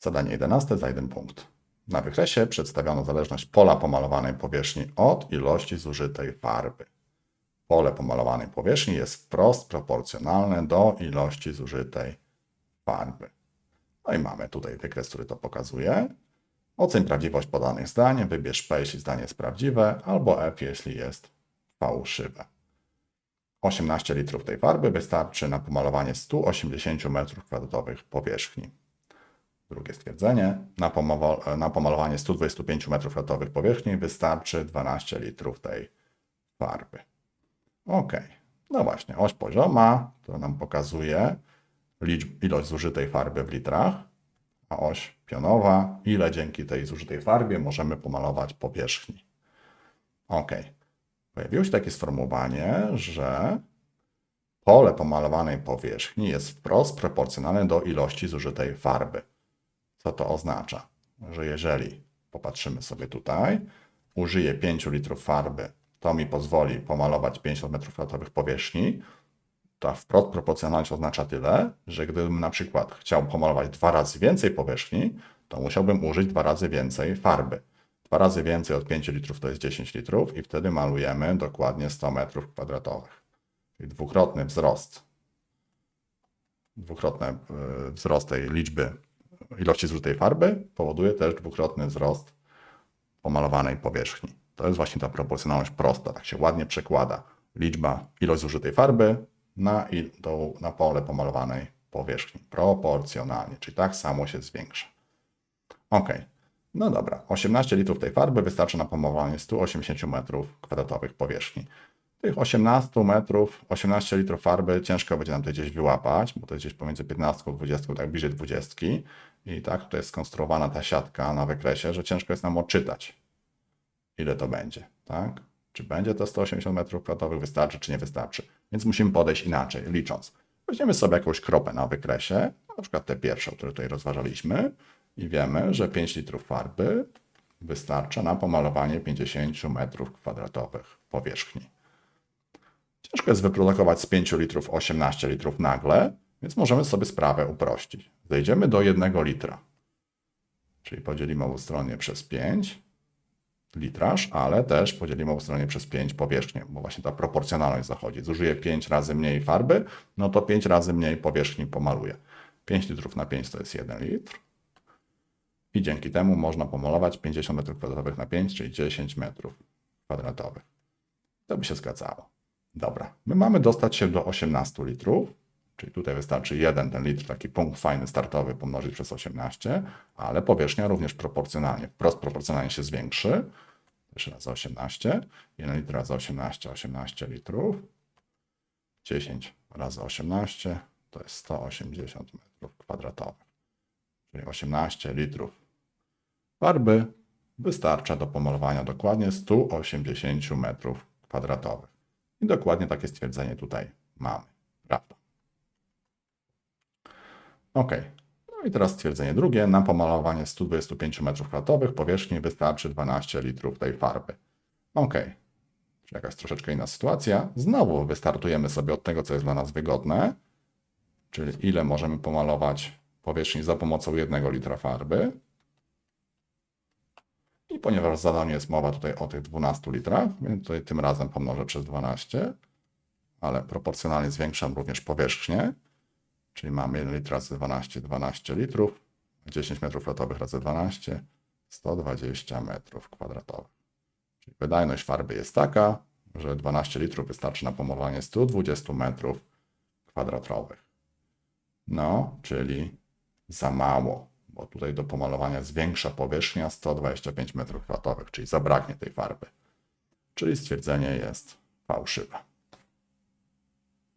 Zadanie 11 za jeden punkt. Na wykresie przedstawiono zależność pola pomalowanej powierzchni od ilości zużytej farby. Pole pomalowanej powierzchni jest wprost proporcjonalne do ilości zużytej farby. No i mamy tutaj wykres, który to pokazuje. Oceń prawdziwość podanych zdań, wybierz P, jeśli zdanie jest prawdziwe, albo F, jeśli jest fałszywe. 18 litrów tej farby wystarczy na pomalowanie 180 m2 powierzchni. Drugie stwierdzenie. Na, na pomalowanie 125 m2 powierzchni wystarczy 12 litrów tej farby. Ok. No właśnie, oś pozioma, to nam pokazuje liczb, ilość zużytej farby w litrach, a oś pionowa, ile dzięki tej zużytej farbie możemy pomalować powierzchni. Ok. Pojawiło się takie sformułowanie, że pole pomalowanej powierzchni jest wprost proporcjonalne do ilości zużytej farby. Co to oznacza? Że jeżeli popatrzymy sobie tutaj, użyję 5 litrów farby, to mi pozwoli pomalować 50 m2 powierzchni, ta wprost proporcjonalność oznacza tyle, że gdybym na przykład chciał pomalować dwa razy więcej powierzchni, to musiałbym użyć dwa razy więcej farby. Dwa razy więcej od 5 litrów to jest 10 litrów i wtedy malujemy dokładnie 100 metrów kwadratowych. Czyli dwukrotny wzrost, dwukrotny e, wzrost tej liczby ilości zużytej farby powoduje też dwukrotny wzrost pomalowanej powierzchni. To jest właśnie ta proporcjonalność prosta, tak się ładnie przekłada. Liczba, ilość zużytej farby na, do, na pole pomalowanej powierzchni. Proporcjonalnie, czyli tak samo się zwiększa. Ok, no dobra. 18 litrów tej farby wystarczy na pomalowanie 180 metrów kwadratowych powierzchni. Tych 18 metrów, 18 litrów farby ciężko będzie nam to gdzieś wyłapać, bo to jest gdzieś pomiędzy 15 a 20, tak bliżej 20. I tak tutaj jest skonstruowana ta siatka na wykresie, że ciężko jest nam odczytać, ile to będzie, tak? Czy będzie to 180 metrów kwadratowych, wystarczy, czy nie wystarczy. Więc musimy podejść inaczej, licząc. Weźmiemy sobie jakąś kropę na wykresie, na przykład tę pierwszą, którą tutaj rozważaliśmy i wiemy, że 5 litrów farby wystarcza na pomalowanie 50 metrów kwadratowych powierzchni. Ciężko jest wyprodukować z 5 litrów 18 litrów nagle, więc możemy sobie sprawę uprościć. Zejdziemy do 1 litra, czyli podzielimy obustronnie przez 5 litraż, ale też podzielimy obustronnie przez 5 powierzchnię, bo właśnie ta proporcjonalność zachodzi. Zużyję 5 razy mniej farby, no to 5 razy mniej powierzchni pomaluję. 5 litrów na 5 to jest 1 litr. I dzięki temu można pomalować 50 m2 na 5, czyli 10 metrów kwadratowych. To by się zgadzało. Dobra, my mamy dostać się do 18 litrów, czyli tutaj wystarczy jeden ten litr, taki punkt fajny startowy pomnożyć przez 18, ale powierzchnia również proporcjonalnie, wprost proporcjonalnie się zwiększy. Jeszcze razy 18, 1 litr razy 18, 18 litrów, 10 razy 18 to jest 180 metrów kwadratowych, czyli 18 litrów farby wystarcza do pomalowania dokładnie 180 metrów kwadratowych. I dokładnie takie stwierdzenie tutaj mamy. Prawda? Ok. No i teraz stwierdzenie drugie. Na pomalowanie 125 m2 powierzchni wystarczy 12 litrów tej farby. Ok. Czyli jakaś troszeczkę inna sytuacja. Znowu wystartujemy sobie od tego, co jest dla nas wygodne, czyli ile możemy pomalować powierzchni za pomocą 1 litra farby. Ponieważ w zadaniu jest mowa tutaj o tych 12 litrach, więc tutaj tym razem pomnożę przez 12, ale proporcjonalnie zwiększam również powierzchnię, czyli mam 1 litr razy 12, 12 litrów, 10 metrów kwadratowych razy 12, 120 metrów kwadratowych. Czyli wydajność farby jest taka, że 12 litrów wystarczy na pomalowanie 120 metrów kwadratowych. No, czyli za mało bo tutaj do pomalowania zwiększa powierzchnia 125 m2, czyli zabraknie tej farby. Czyli stwierdzenie jest fałszywe.